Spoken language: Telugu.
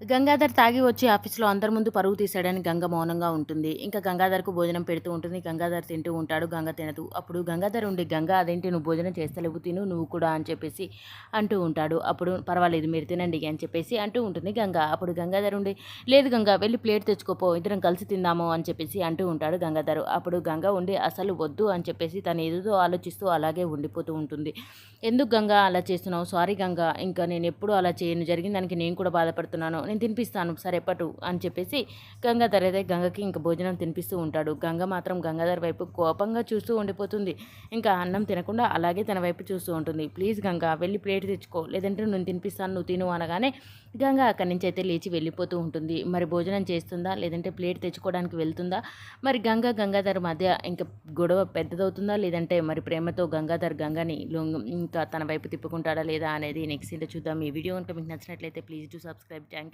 గంగాధర్ తాగి వచ్చి ఆఫీస్లో అందరి ముందు పరుగు తీశాడని గంగ మౌనంగా ఉంటుంది. ఇంకా గంగాధర్కు భోజనం పెడుతూ ఉంటుంది. గంగాధర్ తింటూ ఉంటాడు. గంగ తినదు. అప్పుడు గంగాధర్ ఉండి గంగ అదేంటి? నువ్వు భోజనం చేస్తలేవు. తిను. నువ్వు కూడా అని చెప్పేసి అంటూ ఉంటాడు. అప్పుడు పర్వాలేదు మీరు తినండి అని చెప్పేసి అంటూ ఉంటుంది గంగ. అప్పుడు గంగాధర్ ఉండి లేదు గంగ వెళ్ళి ప్లేట్ తెచ్చుకోపో. ఇద్దరం కలిసి తిందాము అని చెప్పేసి అంటూ ఉంటాడు గంగాధర్. అప్పుడు గంగ ఉండి అసలు వద్దు అని చెప్పేసి తను ఏదో ఆలోచిస్తూ అలాగే ఉండిపోతూ ఉంటుంది. ఎందుకు గంగ అలా చేస్తున్నావు? సారీ గంగ. ఇంకా నేను ఎప్పుడు అలా చేయను. జరిగిన దానికి నేను కూడా బాధపడుతున్నాను. నేను తినిపిస్తాను సరే పటు అని చెప్పేసి గంగాధర్ అయితే గంగకి ఇంక భోజనం తినిపిస్తూ ఉంటాడు. గంగ మాత్రం గంగాధర్ వైపు కోపంగా చూస్తూ ఉండిపోతుంది. ఇంకా అన్నం తినకుండా అలాగే తన వైపు చూస్తూ ఉంటుంది. ప్లీజ్ గంగ వెళ్ళి ప్లేట్ తెచ్చుకో. లేదంటే నేను తినిపిస్తాను నువ్వు తిను అనగానే గంగ అక్కడి నుంచి అయితే లేచి వెళ్ళిపోతూ ఉంటుంది. మరి భోజనం చేస్తుందా? లేదంటే ప్లేట్ తెచ్చుకోవడానికి వెళ్తుందా? మరి గంగ గంగాధర్ మధ్య ఇంకా గొడవ పెద్దదవుతుందా? లేదంటే మరి ప్రేమతో గంగాధర్ గంగని ఇంకా తన వైపు తిప్పుకుంటాడా లేదా అనేది నెక్స్ట్ చూద్దాం. ఈ వీడియో కనుక మీకు నచ్చినట్లయితే please to subscribe. Thank